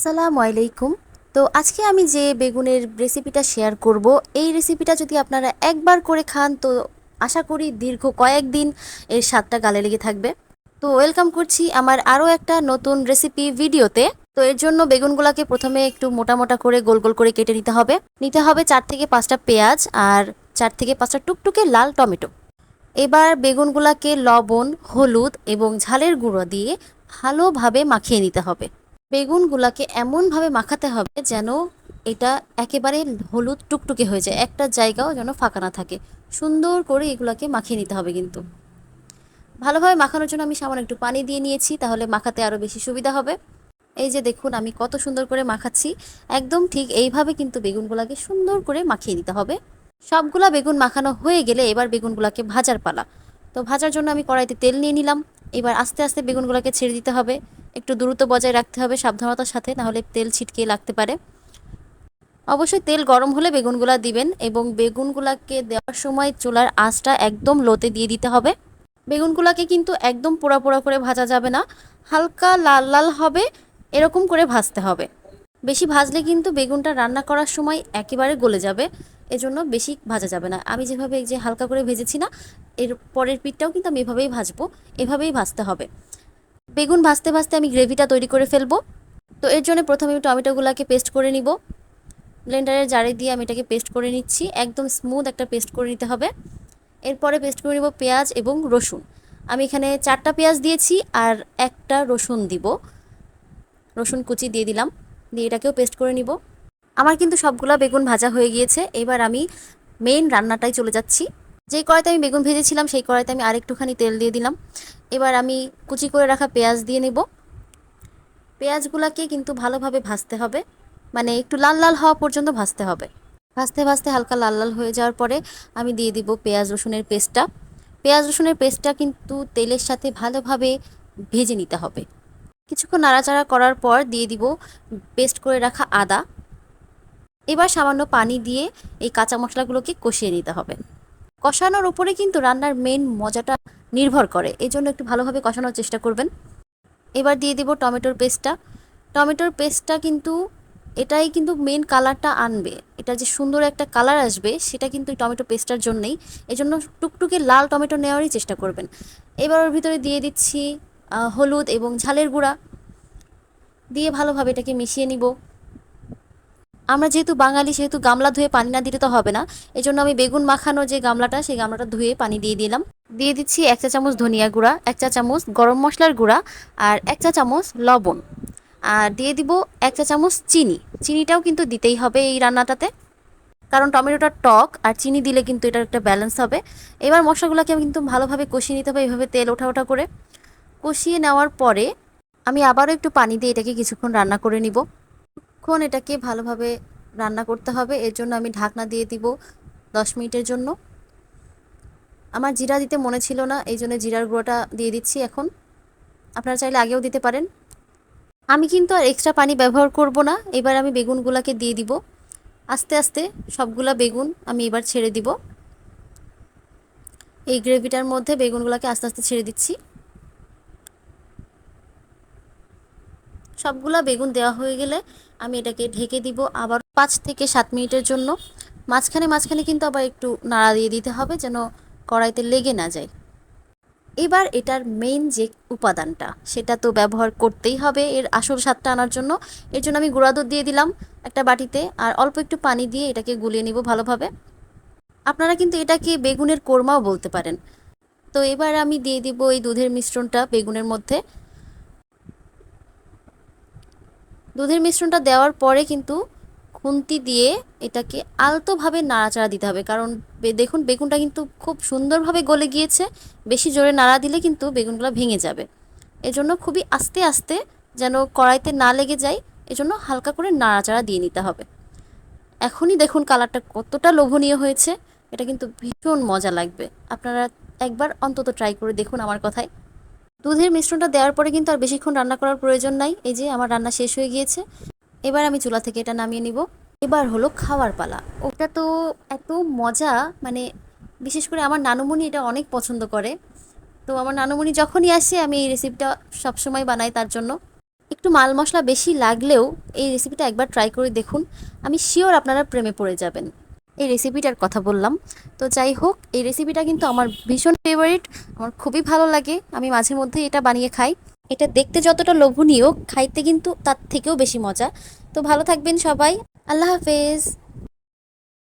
আসসালামু আলাইকুম। তো আজকে আমি যে বেগুনের রেসিপিটা শেয়ার করব, এই রেসিপিটা যদি আপনারা একবার করে খান, তো আশা করি দীর্ঘ কয়েকদিন এর স্বাদটা গালে লেগে থাকবে। তো ওয়েলকাম করছি আমার আরও একটা নতুন রেসিপি ভিডিওতে। তো এর জন্য বেগুনগুলোকে প্রথমে একটু মোটা মোটা করে গোল গোল করে কেটে নিতে হবে। নিতে হবে চার থেকে পাঁচটা পেঁয়াজ আর চার থেকে পাঁচটা টুকটুকে লাল টমেটো। এবার বেগুনগুলোকে লবণ, হলুদ এবং ঝালের গুঁড়ো দিয়ে ভালোভাবে মাখিয়ে নিতে হবে। বেগুনগুলাকে এমনভাবে মাখাতে হবে যেন এটা একেবারে হলুদ টুকটুকে হয়ে যায়। একটা জায়গাও যেন ফাঁকা না থাকে। সুন্দর করে এগুলাকে মাখিয়ে নিতে হবে কিন্তু। ভালোভাবে মাখানোর জন্য আমি সামান্য একটু পানি দিয়ে নিয়েছি, তাহলে মাখাতে আরও বেশি সুবিধা হবে। এই যে দেখুন, আমি কত সুন্দর করে মাখাচ্ছি। একদম ঠিক এইভাবে কিন্তু বেগুনগুলাকে সুন্দর করে মাখিয়ে নিতে হবে। সবগুলা বেগুন মাখানো হয়ে গেলে এবার বেগুনগুলাকে ভাজার পালা। তো ভাজার জন্য আমি কড়াইতে তেল নিয়ে নিলাম। এবার আস্তে আস্তে বেগুনগুলোকে ছেড়ে দিতে হবে। একটু দ্রুত বজায় রাখতে হবে সাবধানতার সাথে, নাহলে তেল ছিটকে লাগতে পারে। অবশ্যই তেল গরম হলে বেগুনগুলা দিবেন এবং বেগুনগুলাকে দেওয়ার সময় চুলার আঁচটা একদম লোতে দিয়ে দিতে হবে। বেগুনগুলাকে কিন্তু একদম পোড়া পোড়া করে ভাজা যাবে না, হালকা লাল লাল হবে, এরকম করে ভাজতে হবে। বেশি ভাজলে কিন্তু বেগুনটা রান্না করার সময় একেবারে গলে যাবে। এজন্য বেশি ভাজা যাবে না। আমি যেভাবে যে হালকা করে ভেজেছি না, এর পরের পিঠটাও কিন্তু আমি এভাবেই ভাজবো, এভাবেই ভাজতে হবে। বেগুন ভাজতে ভাজতে আমি গ্রেভিটা তৈরি করে ফেলব। তো এর জন্য প্রথমে আমি টমেটোগুলোকে পেস্ট করে নিব। ব্লেন্ডারের জারে দিয়ে আমি এটাকে পেস্ট করে নিচ্ছি। একদম স্মুথ একটা পেস্ট করে নিতে হবে। এরপরে পেস্ট করে নিব পেঁয়াজ এবং রসুন। আমি এখানে চারটা পেঁয়াজ দিয়েছি আর একটা রসুন দিব। রসুন কুচি দিয়ে দিলাম। দিয়ে এটাকেও পেস্ট করে নিব। আমার কিন্তু সবগুলা বেগুন ভাজা হয়ে গিয়েছে। এবার আমি মেইন রান্নাটাই চলে যাচ্ছি। যেই কড়াইতে আমি বেগুন ভেজেছিলাম, সেই কড়াইতে আমি আরেকটুখানি তেল দিয়ে দিলাম। এবার আমি কুচি করে রাখা পেঁয়াজ দিয়ে নেব। পেঁয়াজগুলোকে কিন্তু ভালোভাবে ভাজতে হবে। মানে একটু লাল লাল হওয়া পর্যন্ত ভাজতে হবে। ভাজতে ভাজতে হালকা লাল লাল হয়ে যাওয়ার পরে আমি দিয়ে দিব পেঁয়াজ রসুনের পেস্টটা। পেঁয়াজ রসুনের পেস্টটা কিন্তু তেলের সাথে ভালোভাবে ভেজে নিতে হবে। কিছুক্ষণ নাড়াচাড়া করার পর দিয়ে দিব, পেস্ট করে রাখা আদা। এবার সামান্য পানি দিয়ে এই কাঁচা মশলাগুলোকে কষিয়ে নিতে হবে। কষানোর উপরে কিন্তু রান্নার মেন মজাটা নির্ভর করে। এই জন্য একটু ভালোভাবে কষানোর চেষ্টা করবেন। এবার দিয়ে দিব টমেটোর পেস্টটা। টমেটোর পেস্টটা কিন্তু, এটাই কিন্তু মেন কালারটা আনবে। এটা যে সুন্দর একটা কালার আসবে, সেটা কিন্তু টমেটো পেস্টটার জন্যই। এই জন্য টুকটুকে লাল টমেটো নেওয়ারই চেষ্টা করবেন। এবার ওর ভিতরে দিয়ে দিচ্ছি হলুদ এবং ঝালের গুঁড়া। দিয়ে ভালোভাবে এটাকে মিশিয়ে নিব। আমরা যেহেতু বাঙালি, সেহেতু গামলা ধুয়ে পানি না দিলে তো হবে না। এই জন্য আমি বেগুন মাখানো যে গামলাটা, সেই গামলাটা ধুয়ে পানি দিয়ে দিলাম। দিয়ে দিচ্ছি এক চা চামচ ধনিয়া গুঁড়া, এক চা চামচ গরম মশলার গুঁড়া আর এক চা চামচ লবণ। আর দিয়ে দিব এক চা চামচ চিনি। চিনিটাও কিন্তু দিতেই হবে এই রান্নাটাতে। কারণ টমেটোটা টক আর চিনি দিলে কিন্তু এটার একটা ব্যালেন্স হবে। এবার মশলাগুলোকে আমি কিন্তু ভালোভাবে কষিয়ে নিতে হবে এইভাবে তেল ওঠা ওঠা করে। কষিয়ে নেওয়ার পরে আমি আবারও একটু পানি দিয়ে এটাকে কিছুক্ষণ রান্না করে নিব। কিছুক্ষণ এটাকে ভালোভাবে রান্না করতে হবে। এর জন্য আমি ঢাকনা দিয়ে দিব দশ মিনিটের জন্য। আমার জিরা দিতে মনে ছিল না, এই জন্য জিরার গুঁড়োটা দিয়ে দিচ্ছি এখন। আপনারা চাইলে আগেও দিতে পারেন। আমি কিন্তু আর এক্সট্রা পানি ব্যবহার করব না। এবার আমি বেগুনগুলাকে দিয়ে দিব। আস্তে আস্তে সবগুলা বেগুন আমি এবার ছেড়ে দিব। এই গ্রেভিটার মধ্যে বেগুনগুলোকে আস্তে আস্তে ছেড়ে দিচ্ছি। সবগুলা বেগুন দেওয়া হয়ে গেলে আমি এটাকে ঢেকে দিব আবার পাঁচ থেকে সাত মিনিটের জন্য। মাঝখানে মাঝখানে কিন্তু আবার একটু নাড়া দিয়ে দিতে হবে যেন কড়াইতে লেগে না যায়। এবার এটার মেইন যে উপাদানটা, সেটা তো ব্যবহার করতেই হবে এর আসল স্বাদটা আনার জন্য। এর জন্য আমি গুঁড়া দুধ দিয়ে দিলাম একটা বাটিতে আর অল্প একটু পানি দিয়ে এটাকে গুলিয়ে নিব ভালোভাবে। আপনারা কিন্তু এটাকে বেগুনের কোরমাও বলতে পারেন। তো এবার আমি দিয়ে দিব এই দুধের মিশ্রণটা বেগুনের মধ্যে। দুধের মিশ্রণটা দেওয়ার পরে কিন্তু খুন্তি দিয়ে এটাকে আলতোভাবে নাড়াচাড়া দিতে হবে। কারণ দেখুন, বেগুনটা কিন্তু খুব সুন্দরভাবে গলে গিয়েছে। বেশি জোরে নাড়া দিলে কিন্তু বেগুনগুলো ভেঙে যাবে। এজন্য খুবই আস্তে আস্তে যেন কড়াইতে না লেগে যায়, এজন্য হালকা করে নাড়াচাড়া দিয়ে নিতে হবে। এখনই দেখুন কালারটা কতটা লোভনীয় হয়েছে। এটা কিন্তু ভীষণ মজা লাগবে। আপনারা একবার অন্তত ট্রাই করে দেখুন আমার কথায়। দুধের মিশ্রণটা দেওয়ার পরে কিন্তু আর বেশিক্ষণ রান্না করার প্রয়োজন নাই। এই যে আমার রান্না শেষ হয়ে গিয়েছে। এবার আমি চুলা থেকে এটা নামিয়ে নিব। এবার হলো খাওয়ার পালা। ওটা তো এত মজা মানে বিশেষ করে আমার নানুমণি এটা অনেক পছন্দ করে। তো আমার নানুমণি যখনই আসে, আমি এই রেসিপিটা সবসময় বানাই তার জন্য। একটু মাল মশলা বেশি লাগলেও এই রেসিপিটা একবার ট্রাই করে দেখুন। আমি শিওর আপনারা প্রেমে পড়ে যাবেন। এই রেসিপিটার কথা বললাম। তো যাই হোক, এই রেসিপিটা কিন্তু আমার ভীষণ ফেভারিট আমার খুবই ভালো লাগে। আমি মাঝে মধ্যে এটা বানিয়ে খাই। এটা দেখতে যতটা লোভনীয়, খাইতে কিন্তু তার থেকেও বেশি মজা। তো ভালো থাকবেন সবাই। আল্লাহ হাফেজ।